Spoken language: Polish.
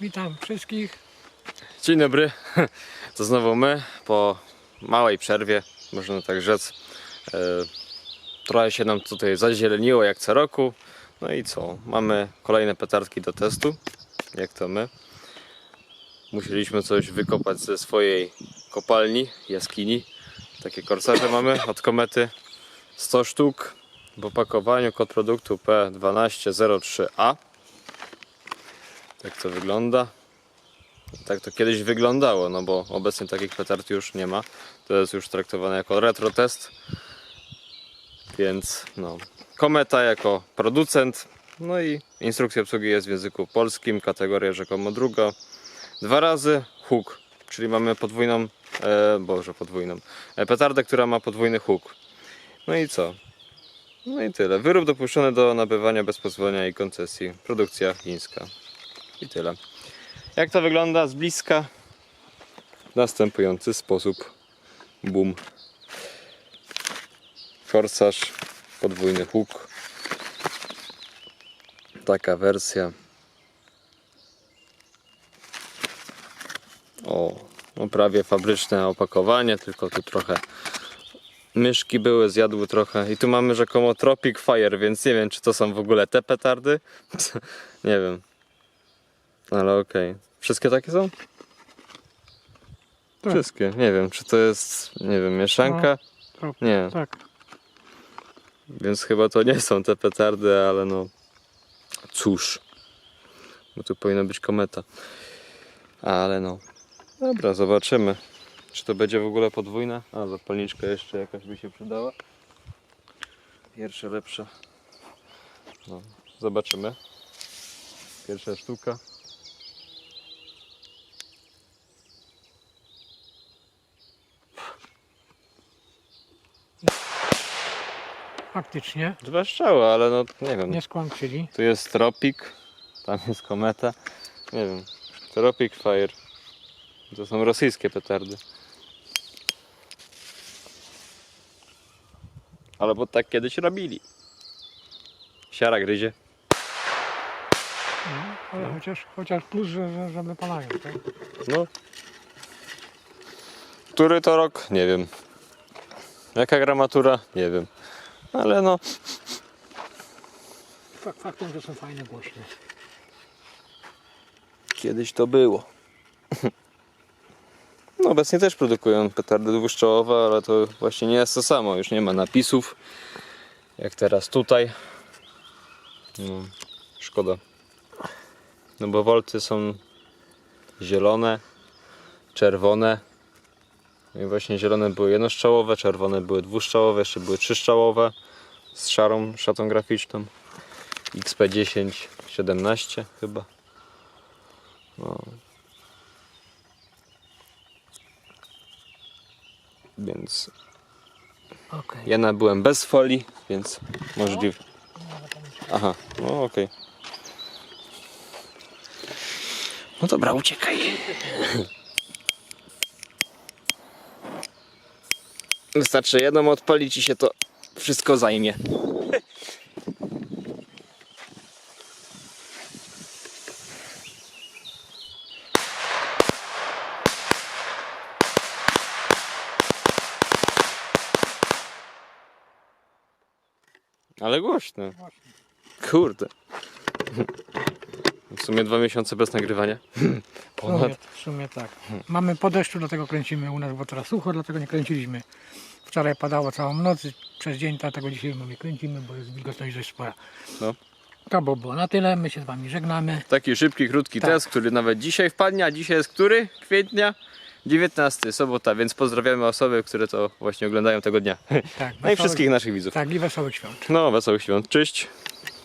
Witam wszystkich. Dzień dobry, to znowu my po małej przerwie, można tak rzec. E, trochę się nam tutaj zazieleniło jak co roku. No i co? Mamy kolejne petardki do testu, jak to my. Musieliśmy coś wykopać ze swojej kopalni, jaskini. Takie korsarze mamy od komety. 100 sztuk w opakowaniu, kod produktu P1203A. Tak to wygląda. Tak to kiedyś wyglądało, no bo obecnie takich petard już nie ma. To jest już traktowane jako retro test. Więc no, Kometa jako producent. No i instrukcja obsługi jest w języku polskim, kategoria rzekomo druga. Dwa razy huk, czyli mamy podwójną, e, boże podwójną, e, petardę, która ma podwójny huk. No i co? No i tyle. Wyrób dopuszczony do nabywania bez pozwolenia i koncesji. Produkcja chińska. I tyle. Jak to wygląda z bliska? W następujący sposób. Boom. Forsarz, podwójny huk. Taka wersja. O, no prawie fabryczne opakowanie, tylko tu trochę myszki były, zjadły trochę. I tu mamy rzekomo Tropic Fire, więc nie wiem, czy to są w ogóle te petardy. nie wiem. Ale okej. Wszystkie takie są? Tak. Wszystkie. Nie wiem, czy to jest, nie wiem, mieszanka? Trop- Nie, Tak. więc chyba to nie są te petardy, ale no cóż. Bo tu powinna być kometa. Ale no. Dobra, zobaczymy. Czy to będzie w ogóle podwójne? A, zapalniczka jeszcze jakaś by się przydała. Pierwsza lepsza. No, zobaczymy. Pierwsza sztuka. Faktycznie. Dwa strzały, ale no nie wiem. Nie skończyli. Tu jest Tropic, tam jest kometa. Nie wiem. Tropic Fire. To są rosyjskie petardy. Ale bo tak kiedyś robili. Siara gryzie. No, ale chociaż, chociaż plus, że, że, że wypalają. Tak? No. Który to rok? Nie wiem. Jaka gramatura? Nie wiem. Ale no, Fak, faktem, że są fajne, głośne. Kiedyś to było. No obecnie też produkują petardy dwuszczołowe, ale to właśnie nie jest to samo. Już nie ma napisów. Jak teraz tutaj. No, szkoda. No bo wolty są zielone, czerwone. I właśnie zielone były jednoszczałowe, czerwone były dwuszczałowe, jeszcze były trzyszczałowe z szarą szatą graficzną. XP10 17 chyba. No. Więc Okej. ja nabyłem bez folii, więc możliwe. Aha, no okej. No dobra, uciekaj. Wystarczy jedną odpalić i się to wszystko zajmie. Ale głośno. Kurde. W sumie dwa miesiące bez nagrywania. W sumie, Ponad. w sumie tak. Mamy po deszczu, dlatego kręcimy u nas, bo teraz sucho, dlatego nie kręciliśmy. Wczoraj padało całą noc, przez dzień, dlatego dzisiaj mówię, kręcimy, bo jest wilgotność dość spora. No. To by było na tyle, my się z Wami żegnamy. Taki szybki, krótki Tak. test, który nawet dzisiaj wpadnie, a dzisiaj jest który? Kwietnia? 19, sobota, więc pozdrawiamy osoby, które to właśnie oglądają tego dnia. Tak, No i wszystkich naszych widzów. Tak, i wesołych świąt. No, wesołych świąt. Cześć.